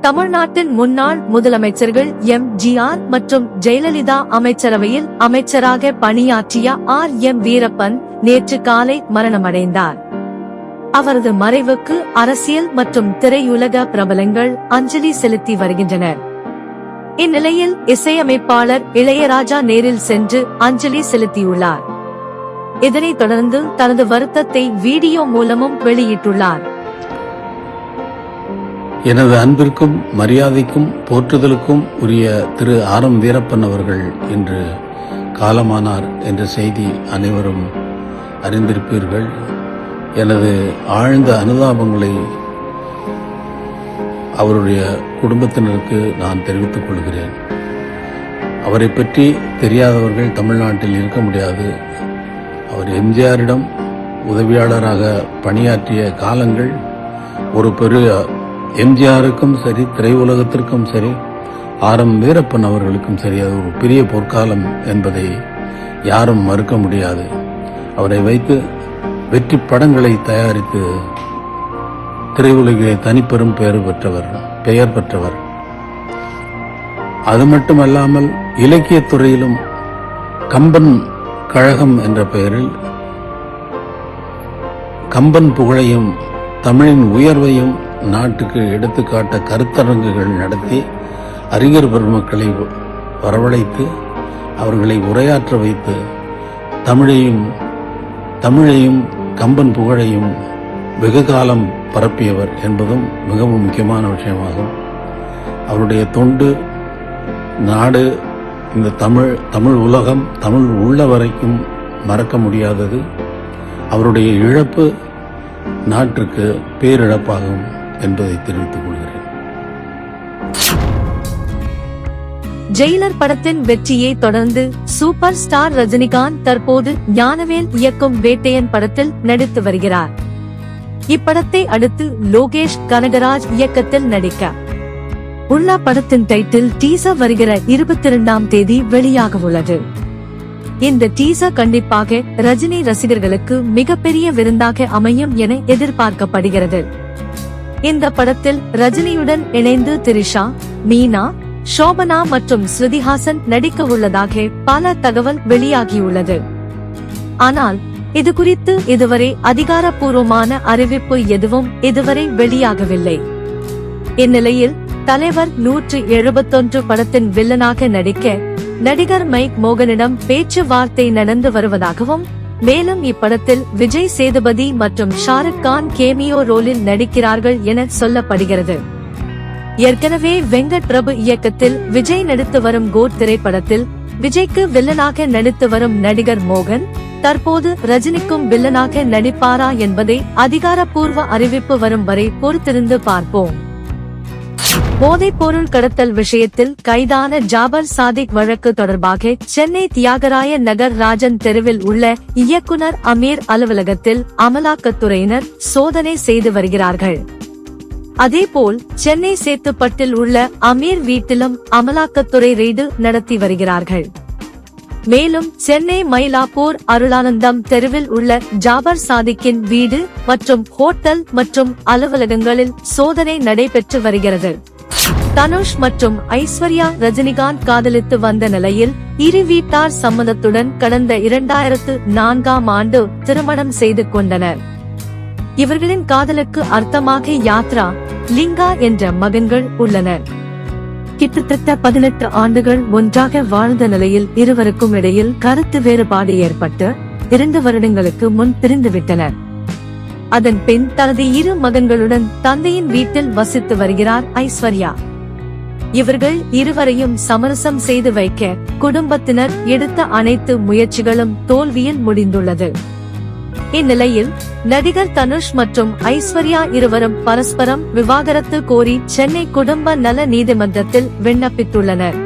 தமிழ்நாட்டின் முன்னாள் முதலமைச்சர்கள் எம். ஜி. ஆர். மற்றும் ஜெயலலிதா அமைச்சரவையில் அமைச்சராக பணியாற்றிய ஆர். எம். வீரப்பன் நேற்று காலை மரணமடைந்தார். அவரது மறைவுக்கு அரசியல் மற்றும் திரையுலக பிரபலங்கள் அஞ்சலி செலுத்தி வருகின்றனர். இந்நிலையில் இசையமைப்பாளர் இளையராஜா நேரில் சென்று அஞ்சலி செலுத்தியுள்ளார். இதனைத் தொடர்ந்து தனது வருத்தத்தை வீடியோ மூலமும் வெளியிட்டுள்ளார். எனது அன்பிற்கும் மரியாதைக்கும் போற்றுதலுக்கும் உரிய திரு ஆர் எம் வீரப்பன் அவர்கள் இன்று காலமானார் என்ற செய்தி அனைவரும் அறிந்திருப்பீர்கள். எனது ஆழ்ந்த அனுதாபங்களை அவருடைய குடும்பத்தினருக்கு நான் தெரிவித்துக் கொள்கிறேன். அவரை பற்றி தெரியாதவர்கள் தமிழ்நாட்டில் இருக்க முடியாது. அவர் எம்ஜிஆரிடம் உதவியாளராக பணியாற்றிய காலங்கள் ஒரு பெரிய எம்ஜிஆருக்கும் சரி திரையுலகத்திற்கும் சரி ஆர் எம் வீரப்பன் அவர்களுக்கும் சரி அது ஒரு பெரிய பொற்காலம் என்பதை யாரும் மறுக்க முடியாது. அவரை வைத்து வெற்றி படங்களை தயாரித்து திரையுலகிலே தனிப்பெரும் பெயர் பெற்றவர் பெயர் பெற்றவர். அது மட்டுமல்லாமல் இலக்கியத் துறையிலும் கம்பன் கழகம் என்ற பெயரில் கம்பன் புகழையும் தமிழின் உயர்வையும் நாட்டுக்கு எடுத்துக்காட்ட கருத்தரங்குகள் நடத்தி அறிஞர் பெருமக்களை வரவழைத்து அவர்களை உரையாற்ற வைத்து தமிழையும் தமிழையும் கம்பன் புகழையும் வெகு காலம் பரப்பியவர் என்பதும் மிகவும் முக்கியமான விஷயமாகும். அவருடைய தொண்டு நாடு இந்த தமிழ் தமிழ் உலகம் தமிழ் உள்ள வரைக்கும் மறக்க முடியாதது. அவருடைய இழப்பு நாட்டிற்கு பேரிழப்பாகும். என்பதை தெரிவித்துக் கொள்கிறேன். ஜெயிலர் படத்தின் வெற்றியை தொடர்ந்து சூப்பர் ஸ்டார் ரஜினிகாந்த் தற்போது ஞானவேல் இயக்கும் வேட்டையன் படத்தில் நடித்து வருகிறார். இப்படத்தை அடுத்து லோகேஷ் கனகராஜ் இயக்கத்தில் நடிக்க. உள்ள படத்தின் டைட்டில் டீசர் வருகிற இருபத்தி இரண்டாம் தேதி வெளியாக உள்ளது. இந்த டீசர் கண்டிப்பாக ரஜினி ரசிகர்களுக்கு மிகப்பெரிய விருந்தாக அமையும் என எதிர்பார்க்கப்படுகிறது. இந்த படத்தில் ரஜினியுடன் இணைந்து திரிஷா மீனா ஷோபனா மற்றும் ஸ்ருதிஹாசன் நடிக்க உள்ளதாக பல தகவல் வெளியாகியுள்ளது. ஆனால் இது குறித்து இதுவரை அதிகாரப்பூர்வமான அறிவிப்பு எதுவும் இதுவரை வெளியாகவில்லை. இந்நிலையில் தலைவர் நூற்று எழுபத்தொன்று படத்தின் வில்லனாக நடிக்க நடிகர் மைக் மோகனிடம் பேச்சுவார்த்தை நடந்து வருவதாகவும் மேலும் இப்படத்தில் விஜய் சேதுபதி மற்றும் ஷாருக் கான் கேமியோ ரோலில் நடிக்கிறார்கள் என சொல்லப்படுகிறது. ஏற்கனவே வெங்கட் பிரபு இயக்கத்தில் விஜய் நடித்து வரும் கோட் திரைப்படத்தில் விஜய்க்கு வில்லனாக நடித்து வரும் நடிகர் மோகன் தற்போது ரஜினிக்கும் வில்லனாக நடிப்பாரா என்பதை அதிகாரப்பூர்வ அறிவிப்பு வரும் வரை பொறுத்திருந்து பார்ப்போம். போதைப் பொருள் கடத்தல் விஷயத்தில் கைதான ஜாபர் சாதிக் வழக்கு தொடர்பாக சென்னை தியாகராய நகர் ராஜன் தெருவில் உள்ள இயக்குனர் அமீர் அலுவலகத்தில் அமலாக்கத்துறையினர் சோதனை செய்து வருகிறார்கள். அதேபோல் சென்னை சேத்துப்பட்டில் உள்ள அமீர் வீட்டிலும் அமலாக்கத்துறை ரெய்டு நடத்தி வருகிறார்கள். மேலும் சென்னை மயிலாப்பூர் அருளானந்தம் தெருவில் உள்ள ஜாபர் சாதிக்கின் வீடு மற்றும் ஹோட்டல் மற்றும் அலுவலகங்களில் சோதனை நடைபெற்று வருகிறது. தனுஷ் மற்றும் ஐஸ்வர்யா ரஜினிகாந்த் காதலித்து வந்த நிலையில் இரு வீட்டார் சம்மதத்துடன் கடந்த இரண்டாயிரத்து நான்காம் ஆண்டு திருமணம் செய்து கொண்டனர். இவர்களின் காதலுக்கு அர்த்தமாக யாத்ரா லிங்கா என்ற மகன்கள் உள்ளனர். கிட்டத்தட்ட பதினெட்டு ஆண்டுகள் ஒன்றாக வாழ்ந்த நிலையில் இருவருக்கும் இடையில் கருத்து வேறுபாடு ஏற்பட்டு இரண்டு வருடங்களுக்கு முன் பிரிந்துவிட்டனர். அதன் பின் தனது இரு மகன்களுடன் தந்தையின் வீட்டில் வசித்து வருகிறார் ஐஸ்வர்யா. இவர்கள் இருவரையும் சமரசம் செய்து வைக்க குடும்பத்தினர் எடுத்த அனைத்து முயற்சிகளும் தோல்வியில் முடிந்துள்ளது. இந்நிலையில் நடிகர் தனுஷ் மற்றும் ஐஸ்வர்யா இருவரும் பரஸ்பரம் விவாகரத்து கோரி சென்னை குடும்ப நல நீதிமன்றத்தில் விண்ணப்பித்துள்ளனர்.